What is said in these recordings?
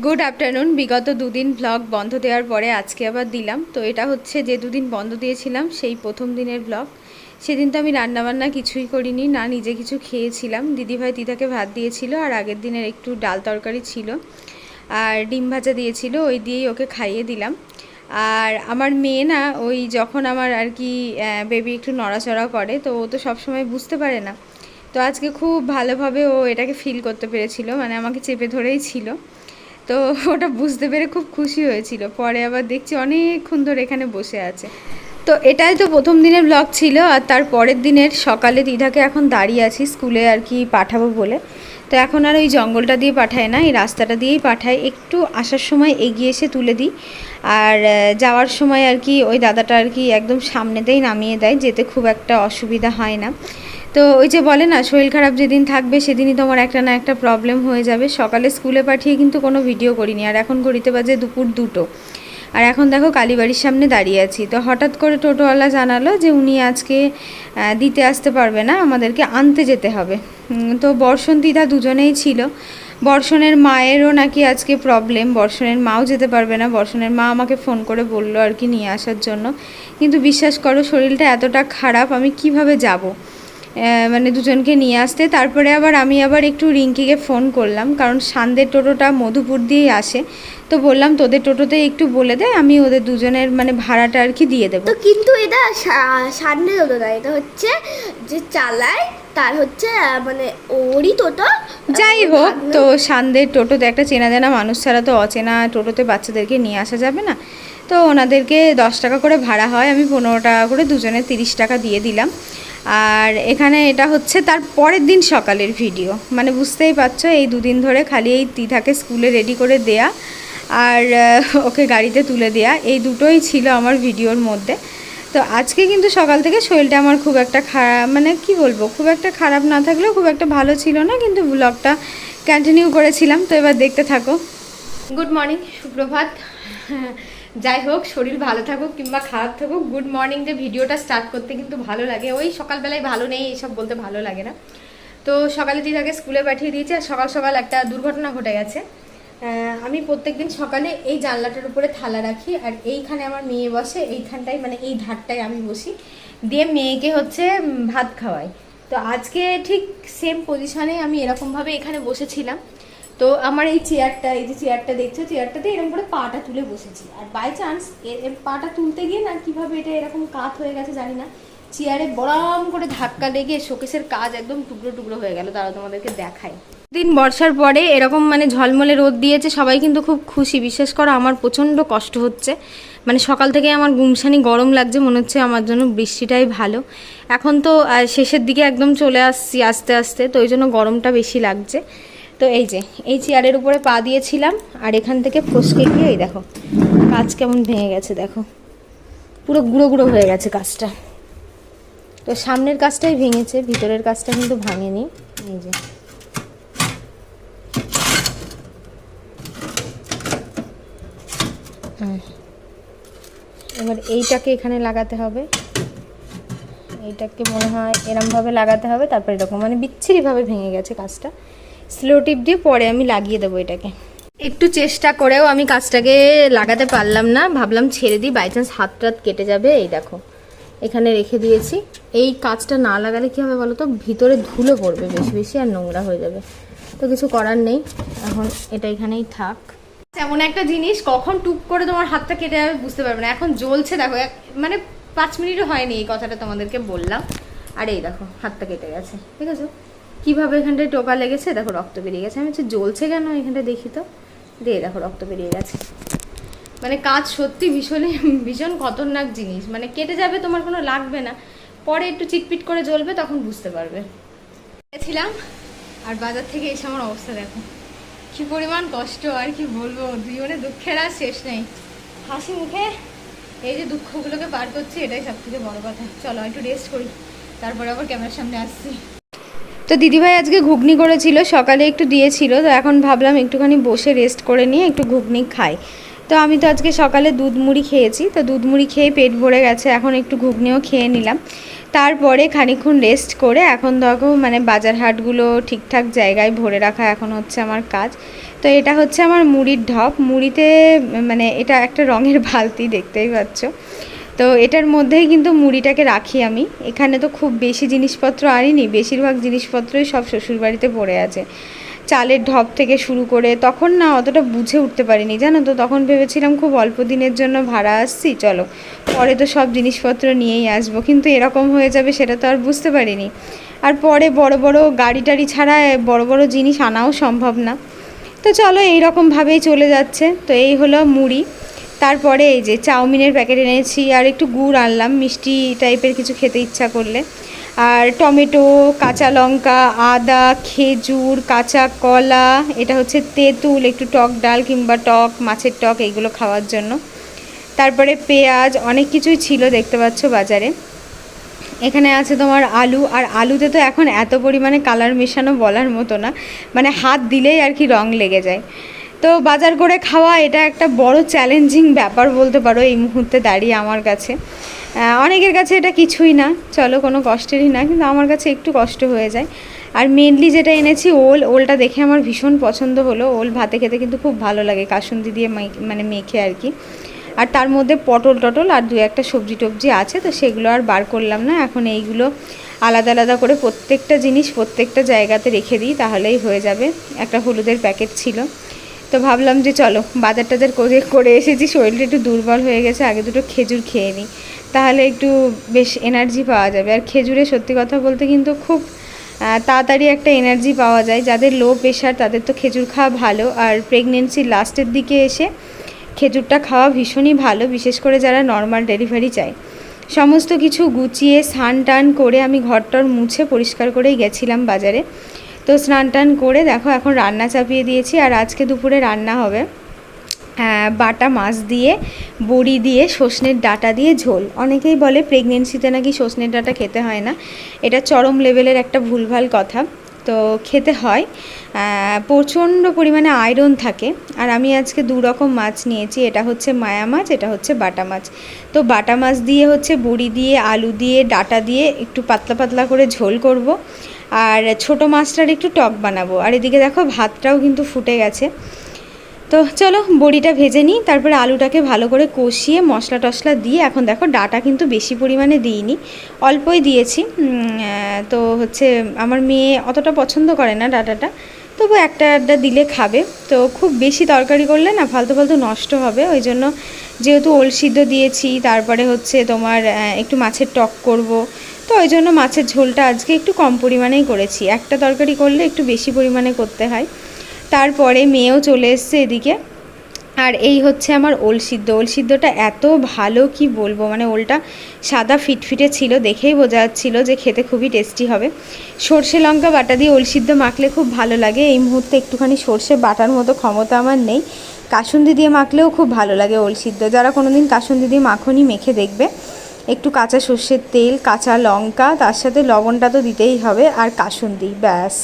Good afternoon বিগত দুদিন blog বন্ধ দেওয়ার পরে আজকে আবার দিলাম। তো এটা হচ্ছে যে দুদিন বন্ধ দিয়েছিলাম, সেই প্রথম দিনের ব্লগ সেদিন তো আমি রান্নাবান্না কিছুই করিনি, না নিজে কিছু খেয়েছিলাম। দিদিভাই দিদাকে ভাত দিয়েছিল আর আগের দিনের একটু ডাল তরকারি ছিল। আর ডিম ভাজা দিয়েছিল, ওই দিয়েই ওকে খাইয়ে দিলাম। আর আমার মেয়ে না, ওই যখন আমার আর কি বেবি একটু নড়াচড়া করে, তো ও তো সবসময় বুঝতে পারে না। তো আজকে খুব ভালোভাবে ও এটাকে ফিল করতে পেরেছিল মানে আমাকে চেপে ধরেই ছিল। তো ওটা বুঝতে পেরে খুব খুশি হয়েছিল। পরে আবার দেখছি অনেকক্ষণ ধরে এখানে বসে আছে। তো এটাই তো প্রথম দিনের ব্লগ ছিল আর তার পরের দিনের সকালে দিদাকে এখন দাঁড়িয়ে আছি স্কুলে আর কি পাঠাবো বলে। তো এখন আর ওই জঙ্গলটা দিয়ে পাঠায় না, এই রাস্তাটা দিয়েই পাঠায়। একটু আসার সময় এগিয়ে এসে তুলে দিই। আর যাওয়ার সময় আর কি ওই দাদাটা আর কি একদম সামনেতেই নামিয়ে দেয়, যেতে খুব একটা অসুবিধা হয় না। তো ওই যে বলে না, শরীর খারাপ যেদিন থাকবে সেদিনই তোমার একটা না একটা প্রবলেম হয়ে যাবে। সকালে স্কুলে পাঠিয়ে কিন্তু কোনো ভিডিও করিনি, আর এখন ঘড়িতে বাজে দুপুর দুটো। আর এখন দেখো কালীবাড়ির সামনে দাঁড়িয়ে আছি। তো হঠাৎ করে টোটোওয়ালা জানালো যে উনি আজকে দিতে আসতে পারবে না, আমাদেরকে আনতে যেতে হবে। তো বর্ষণ দিদা দুজনেই ছিল। বর্ষণের মায়েরও নাকি আজকে প্রবলেম বর্ষণের মাও যেতে পারবে না। বর্ষণের মা আমাকে ফোন করে বলল আর কি নিয়ে আসার জন্য। কিন্তু বিশ্বাস করো, শরীরটা এতটা খারাপ, আমি কীভাবে যাব? মানে দুজনকে নিয়ে আসতে। তারপরে আবার আমি আবার একটু রিঙ্কিকে ফোন করলাম কারণ সান্দের টোটোটা মধুপুর দিয়েই আসে। তো বললাম তোদের টোটোতে একটু বলে দে আমি ওদের দুজনের মানে ভাড়াটা আর কি দিয়ে দেবো। তো কিন্তু এটা সামনে টোটো না এটা হচ্ছে যে চালায় তার হচ্ছে মানে ওরই টোটো। যাই হোক তো সান্দের টোটোতে একটা চেনা জানা মানুষ ছাড়া তো অচেনা টোটোতে বাচ্চাদেরকে নিয়ে আসা যাবে না। তো ওনাদেরকে দশ টাকা করে ভাড়া হয় আমি পনেরো টাকা করে দুজনে তিরিশ টাকা দিয়ে দিলাম। আর এখানে এটা হচ্ছে তার পরের দিন সকালের ভিডিও। মানে বুঝতেই পারছ, এই দুদিন ধরে খালি এই তিথাকে স্কুলে রেডি করে দেয়া আর ওকে গাড়িতে তুলে দেয়া। এই দুটোই ছিল আমার ভিডিওর মধ্যে। তো আজকে কিন্তু সকাল থেকে শরীরটা আমার খুব একটা খারাপ মানে কি বলব, খুব একটা খারাপ না থাকলেও খুব একটা ভালো ছিল না, কিন্তু ব্লগটা কন্টিনিউ করেছিলাম। তো এবার দেখতে থাকো। গুড মর্নিং সুপ্রভাত। যাই হোক, শরীর ভালো থাকুক কিংবা খারাপ থাকুক গুড মর্নিং যে ভিডিওটা স্টার্ট করতে কিন্তু ভালো লাগে। ওই সকালবেলায় ভালো নেই এইসব বলতে ভালো লাগে না। তো সকালে দিদাকে স্কুলে পাঠিয়ে দিয়েছে আর সকাল সকাল একটা দুর্ঘটনা ঘটে গেছে। আমি প্রত্যেকদিন সকালে এই জানলাটার উপরে থালা রাখি আর এইখানে আমার মেয়ে বসে, এইখানটায় মানে এই ধারটায় আমি বসি। দিয়ে মেয়েকে হচ্ছে ভাত খাওয়াই। তো আজকে ঠিক সেম পজিশনে আমি এরকমভাবে এখানে বসেছিলাম। তো আমার এই চেয়ারটা এই যে চেয়ারটা দেখছ চেয়ারটাতে এরকম করে পাটা তুলে বসেছি। আর বাই চান্স এর পাটা তুলতে গিয়ে না কীভাবে এটা এরকম কাত হয়ে গেছে জানি না। চেয়ারে বড়ম করে ধাক্কা লেগে শোকেসের কাজ একদম টুকরো টুকরো হয়ে গেল, তারা তোমাদেরকে দেখায়। দিন বর্ষার পরে এরকম মানে ঝলমলে রোদ দিয়েছে, সবাই কিন্তু খুব খুশি। বিশেষ করো, আমার প্রচণ্ড কষ্ট হচ্ছে। মানে সকাল থেকে আমার গুমসানি গরম লাগছে, মনে হচ্ছে আমার জন্য বৃষ্টিটাই ভালো। এখন তো শেষের দিকে একদম চলে আসছি আস্তে আস্তে, তো ওই জন্য গরমটা বেশি লাগছে। তো এই যে, এই চেয়ারের উপরে পা দিয়েছিলাম, আর এখান থেকে ফসকে গিয়ে এই দেখো, কাজ কেমন ভেঙে গেছে, দেখো। পুরো গুঁড়ো গুঁড়ো হয়ে গেছে কাজটা। তো সামনের কাজটাই ভেঙেছে, ভিতরের কাজটা কিন্তু ভাঙেনি। এই যে। হুম। এবার এইটাকে এখানে লাগাতে হবে। এইটাকে মনে হয় এরমভাবে লাগাতে হবে, তারপর এরকম মানে বিচ্ছিরিভাবে ভেঙে গেছে কাজটা। স্লো টিপ দিয়ে পরে আমি লাগিয়ে দেবো এটাকে। একটু চেষ্টা করেও আমি কাজটাকে লাগাতে পারলাম না। ভাবলাম ছেড়ে দিই বাই চান্স হাত টাত কেটে যাবে। এই দেখো, এখানে রেখে দিয়েছি। এই কাজটা না লাগালে কী হবে বলো তো? ভিতরে ধুলো পড়বে বেশি বেশি আর নোংরা হয়ে যাবে। তো কিছু করার নেই। এখন এটা এখানেই থাক। এমন একটা জিনিস, কখন টুক করে তোমার হাতটা কেটে যাবে বুঝতে পারবে না। এখন জ্বলছে দেখো মানে পাঁচ মিনিটও হয়নি এই কথাটা তোমাদেরকে বললাম। আর এই দেখো, হাতটা কেটে গেছে। ঠিক আছে কীভাবে এখানটায় টোকা লেগেছে? দেখো, রক্ত বেরিয়ে গেছে। আমি হচ্ছে জ্বলছে কেন এখানটা দেখি তো। দিয়ে দেখো, রক্ত বেরিয়ে গেছে। মানে কাজ সত্যি ভীষণই ভীষণ খতরনাক জিনিস। মানে কেটে যাবে, তোমার কোনো লাগবে না। পরে একটু চিটপিট করে জ্বলবে, তখন বুঝতে পারবে। গেছিলাম, আর বাজার থেকে এসে আমার অবস্থা দেখো। কি পরিমাণ কষ্ট, আর কি বলব? জীবনে দুঃখের আর শেষ নেই। হাসি মুখে এই যে দুঃখগুলোকে পার করছি, এটাই সব থেকে বড় কথা। চলো, একটু রেস্ট করি। তারপরে আবার ক্যামেরার সামনে আসছি। তো দিদিভাই আজকে ঘুগনি করেছিল, সকালে একটু দিয়েছিল, তো এখন ভাবলাম একটুখানি বসে রেস্ট করে নিয়ে একটু ঘুগনি খাই। তো আমি তো আজকে সকালে দুধ মুড়ি খেয়েছি, তো দুধ মুড়ি খেয়ে পেট ভরে গেছে, এখন একটু ঘুগনিও খেয়ে নিলাম। তারপরে খানিকক্ষণ রেস্ট করে এখন দেখো মানে বাজার হাটগুলো ঠিকঠাক জায়গায় ভরে রাখা এখন হচ্ছে আমার কাজ। তো এটা হচ্ছে আমার মুড়ির ঢপ, মুড়িতে মানে এটা একটা রঙের বালতি দেখতেই পাচ্ছ। তো এটার মধ্যেই কিন্তু মুড়িটাকে রাখি আমি। এখানে তো খুব বেশি জিনিসপত্র আনিনি, বেশিরভাগ জিনিসপত্রই সব শ্বশুরবাড়িতে পড়ে আছে। চালের ঢপ থেকে শুরু করে তখন না অতটা বুঝে উঠতে পারিনি, জানো তো? তখন ভেবেছিলাম খুব অল্প দিনের জন্য ভাড়া আসছি, চলো। পরে তো সব জিনিসপত্র নিয়েই আসব, কিন্তু এরকম হয়ে যাবে সেটা তো আর বুঝতে পারিনি। আর পরে বড় বড় গাড়ি টাড়ি ছাড়া বড় বড় জিনিস আনাও সম্ভব না। তো চলো এইরকমভাবেই চলে যাচ্ছে। তো এই হলো মুড়ি। তারপরে এই যে চাউমিনের প্যাকেট এনেছি, আর একটু গুড় আনলাম, মিষ্টি টাইপের কিছু খেতে ইচ্ছা করলে। আর টমেটো, কাঁচা লঙ্কা, আদা, খেজুর, কাঁচা কলা, এটা হচ্ছে তেঁতুল, একটু টক ডাল কিংবা টক, মাছের টক, এইগুলো খাওয়ার জন্য। তারপরে পেঁয়াজ, অনেক কিছুই ছিল দেখতে পাচ্ছ বাজারে। এখানে আছে তোমার আলু, আর আলুতে তো এখন এত পরিমাণে কালার মেশানো বলার মতো না। মানে হাত দিলেই আর কি রং লেগে যায়। তো বাজার করে খাওয়া এটা একটা বড় চ্যালেঞ্জিং ব্যাপার বলতে পারো এই মুহূর্তে দাঁড়িয়ে আমার কাছে। অনেকের কাছে এটা কিছুই না, চলো কোনো কষ্টেরই না, কিন্তু আমার কাছে একটু কষ্ট হয়ে যায়। আর মেনলি যেটা এনেছি ওল, ওলটা দেখে আমার ভীষণ পছন্দ হলো। ওল ভাতে খেতে কিন্তু খুব ভালো লাগে, কাসুন্দি দিয়ে মানে মেখে আর কি। আর তার মধ্যে পটল টটল আর দু একটা সবজি টবজি আছে, তো সেগুলো আর বার করলাম না। এখন এইগুলো আলাদা আলাদা করে প্রত্যেকটা জিনিস প্রত্যেকটা জায়গাতে রেখে দিই, তাহলেই হয়ে যাবে। একটা হলুদের প্যাকেট ছিল। তো ভাবলাম যে চলো বাজার টাজার করে করে এসেছি, শরীরটা একটু দুর্বল হয়ে গেছে, আগে দুটো খেজুর খেয়ে নিই। তাহলে একটু বেশ এনার্জি পাওয়া যাবে। আর খেজুরে সত্যি কথা বলতে কিন্তু খুব তাড়াতাড়ি একটা এনার্জি পাওয়া যায়। যাদের লো প্রেশার তাদের তো খেজুর খাওয়া ভালো। আর প্রেগনেন্সির লাস্টের দিকে এসে খেজুরটা খাওয়া ভীষণই ভালো, বিশেষ করে যারা নর্মাল ডেলিভারি চায়। সমস্ত কিছু গুছিয়ে স্নান টান করে আমি ঘরটর মুছে পরিষ্কার করেই গেছিলাম বাজারে। তো স্নান টান করে দেখো এখন রান্না চাপিয়ে দিয়েছি আর আজকে দুপুরে রান্না হবে বাটা মাছ দিয়ে, বড়ি দিয়ে সজনের ডাটা দিয়ে ঝোল। অনেকেই বলে প্রেগনেন্সিতে নাকি সজনের ডাটা খেতে হয় না। এটা চরম লেভেলের একটা ভুলভাল কথা। তো খেতে হয়। প্রচণ্ড পরিমাণে আয়রন থাকে। আর আমি আজকে দু রকম মাছ নিয়েছি। এটা হচ্ছে মায়া মাছ, এটা হচ্ছে বাটা মাছ। তো বাটা মাছ দিয়ে হচ্ছে বড়ি দিয়ে, আলু দিয়ে, ডাটা দিয়ে একটু পাতলা পাতলা করে ঝোল করব। আর ছোট মাছটার একটু টক বানাবো। আর এদিকে দেখো ভাতটাও কিন্তু ফুটে গেছে। তো চলো বড়িটা ভেজে নিই, তারপরে আলুটাকে ভালো করে কষিয়ে মশলা টশলা দিয়ে, এখন দেখো ডাটা কিন্তু বেশি পরিমাণে দিইনি, অল্পই দিয়েছি। তো হচ্ছে আমার মেয়ে অতটা পছন্দ করে না ডাটাটা, তবু একটা আড্ডা দিলে খাবে। তো খুব বেশি তরকারি করলে না ফালতু ফালতু নষ্ট হবে, ওই জন্য যেহেতু ওল সিদ্ধ দিয়েছি, তারপরে হচ্ছে তোমার একটু মাছের টক করব তো ওই জন্য মাছের ঝোলটা আজকে একটু কম পরিমাণেই করেছি। একটা তরকারি করলে একটু বেশি পরিমাণে করতে হয়। তারপরে মেয়েও চলে এসছে এদিকে। আর এই হচ্ছে আমার ওল সিদ্ধ। ওল সিদ্ধটা এত ভালো কি বলব? মানে ওলটা সাদা ফিটফিটে ছিল, দেখেই বোঝা যাচ্ছিল যে খেতে খুবই টেস্টি হবে। সর্ষে লঙ্কা বাটা দিয়ে ওল সিদ্ধ মাখলে খুব ভালো লাগে। এই মুহূর্তে একটুখানি সর্ষে বাটার মতো ক্ষমতা আমার নেই। কাসুন্দি দিয়ে মাখলেও খুব ভালো লাগে ওল সিদ্ধ। যারা কোনোদিন কাসুন্দি দিয়ে মাখনি মেখে দেখবে একটু কাঁচা সর্ষের তেল, কাঁচা লঙ্কা, তার সাথে লবণটা তো দিতেই হবে, আর কাসুন্দি, ব্যাস।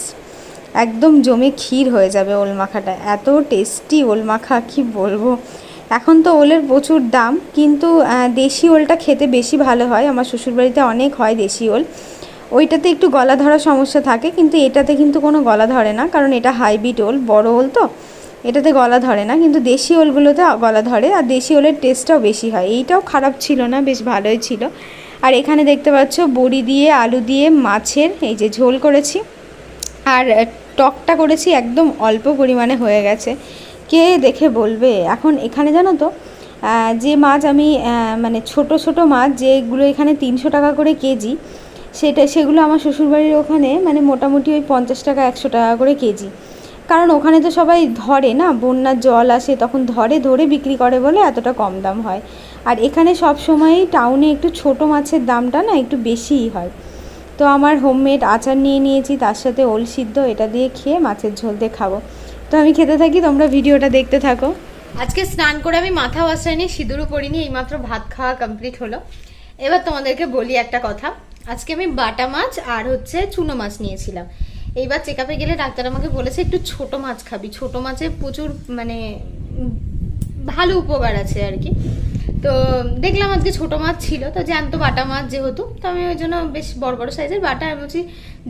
একদম জমে ক্ষীর হয়ে যাবে ওল মাখাটা, এত টেস্টি ওল মাখা, কি বলব? এখন তো ওলের প্রচুর দাম, কিন্তু দেশি ওলটা খেতে বেশি ভালো হয়, আমার শ্বশুরবাড়িতে অনেক হয় দেশি ওল। ওইটাতে একটু গলা ধরার সমস্যা থাকে, কিন্তু এটাতে কিন্তু কোনো গলা ধরে না, কারণ এটা হাইব্রিড ওল, বড় ওল তো। এটাতে গলা ধরে না, কিন্তু দেশি ওলগুলোতে গলা ধরে আর দেশি ওলের টেস্টটাও বেশি হয়। এইটাও খারাপ ছিল না, বেশ ভালোই ছিল। আর এখানে দেখতে পাচ্ছ, বড়ি দিয়ে, আলু দিয়ে, মাছের, এই যে ঝোল করেছি। আর টকটা করেছি একদম অল্প পরিমাণে হয়ে গেছে। কে দেখে বলবে? এখন এখানে জানো তো যে মাছ আমি মানে ছোট ছোট মাছ, যেগুলো এখানে তিনশো টাকা করে কেজি, সেটা, সেগুলো আমার শ্বশুরবাড়ির ওখানে মানে মোটামুটি ওই পঞ্চাশ টাকা, একশো টাকা করে কেজি। কারণ ওখানে তো সবাই ধরে না, বন্যার জল আসে তখন ধরে ধরে বিক্রি করে বলে এতটা কম দাম হয়। আর এখানে সব সময়ই টাউনে একটু ছোট মাছের দামটা না একটু বেশিই হয়। তো আমার হোমমেড আচার নিয়ে নিয়েছি, তার সাথে ওল সিদ্ধ, এটা দিয়ে খেয়ে মাছের ঝোল দিয়ে খাব। তো আমি খেতে থাকি, তোমরা ভিডিওটা দেখতে থাকো। আজকে স্নান করে আমি মাথা ওয়াশাইনি সিঁদুরও পরিনি, এইমাত্র ভাত খাওয়া কমপ্লিট হলো। এবার তোমাদেরকে বলি একটা কথা। আজকে আমি বাটা মাছ আর হচ্ছে চুনো মাছ নিয়েছিলাম। এইবার চেক আপে গেলে ডাক্তার আমাকে বলেছে, একটু ছোট মাছ খাবি। ছোট মাছে প্রচুর মানে ভালো উপকার আছে আর কি। তো দেখলাম আজকে ছোট মাছ ছিল, তো জ্যান্ত বাটা মাছ যেহেতু, তো আমি ওই জন্য বেশ বড় বড় সাইজের বাটা, আমি বলছি,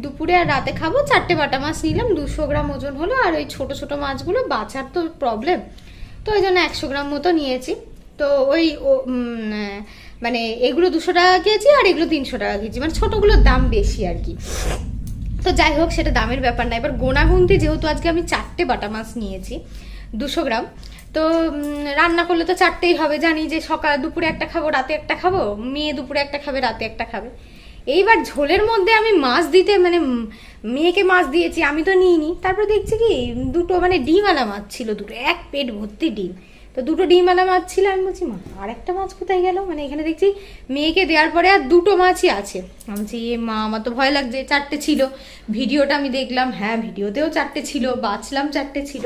দুপুরে আর রাতে খাব? চারটে বাটা মাছ নিলাম, দুশো গ্রাম ওজন হলো, আর ওই ছোট ছোট মাছগুলো বাছার তো প্রবলেম তো ওই জন্য একশো গ্রাম মতো নিয়েছি। তো ওই মানে এগুলো দুশো টাকা কেজি আর এগুলো তিনশো টাকা কেজি মানে ছোটোগুলোর দাম বেশি আর কি। তো যাই হোক, সেটা দামের ব্যাপার না। এবার গোনাগুনতি যেহেতু আজকে আমি চারটে বাটা মাছ নিয়েছি, দুশো গ্রাম, তো রান্না করলে তো চারটেই হবে, জানি যে সকাল দুপুরে একটা খাব, রাতে একটা খাব, মেয়ে দুপুরে একটা খাবে, রাতে একটা খাবে। এইবার ঝোলের মধ্যে আমি মাছ দিতে মানে মেয়েকে মাছ দিয়েছি, আমি তো নিইনি, তারপর দেখছি কি, দুটো মানে ডিম ডিমওয়ালা মাছ ছিল দুটো, এক পেট ভর্তি ডিম। তো দুটো ডিমওয়ালা মাছ ছিল, আমি বলছি, মা আর একটা মাছ কোথায় গেল? মানে এখানে দেখছি মেয়েকে দেওয়ার পরে আর দুটো মাছই আছে। আমি বলছি, এ মা, আমার তো ভয় লাগছে, চারটে ছিল। ভিডিওটা আমি দেখলাম হ্যাঁ ভিডিওতেও চারটে ছিল বাঁচলাম চারটে ছিল।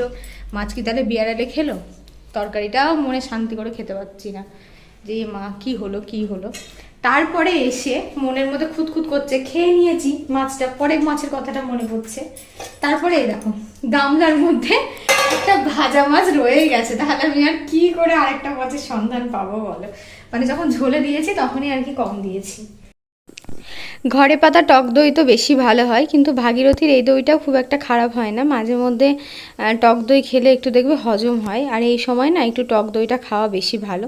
মাছ কি তাহলে বিয়ারালে খেলো? তরকারিটাও মনে শান্তি করে খেতে পারছি না। যে, মা, কি হলো কি হলো? তারপরে এসে মনের মধ্যে খুঁতখুত করছে, খেয়ে নিয়েছি মাছটা পরে মাছের কথাটা মনে পড়ছে। তারপরে এই দেখো, গামলার মধ্যে একটা ভাজা মাছ রয়ে গেছে। তাহলে আমি আর কি করে আরেকটা মাছের সন্ধান পাবো বলো? মানে যখন ঝোলে দিয়েছি তখনই আর কি কম দিয়েছি। ঘরে পাতা, টক দই তো বেশি ভালো হয়, কিন্তু ভাগীরথীর এই দইটাও খুব একটা খারাপ হয় না। মাঝে মধ্যে টক দই খেলে একটু দেখবে হজম হয়, আর এই সময় না একটু টক দইটা খাওয়া বেশি ভালো।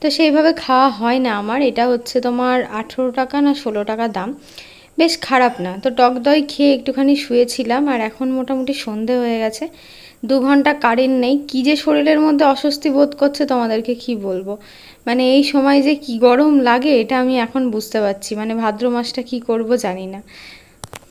তো সেইভাবে খাওয়া হয় না আমার, এটা হচ্ছে তোমার আঠেরো টাকা না ষোলো টাকা দাম। বেশ খারাপ না। তো টক দই খেয়ে একটুখানি শুয়েছিলাম, আর এখন মোটামুটি সন্ধে হয়ে গেছে। দু ঘণ্টা কারেন্ট নেই, কী যে শরীরের মধ্যে অস্বস্তি বোধ করছে তোমাদেরকে কি বলব? মানে এই সময় যে কি গরম লাগে, এটা আমি এখন বুঝতে পারছি। মানে ভাদ্র মাসটা কি করব জানি না।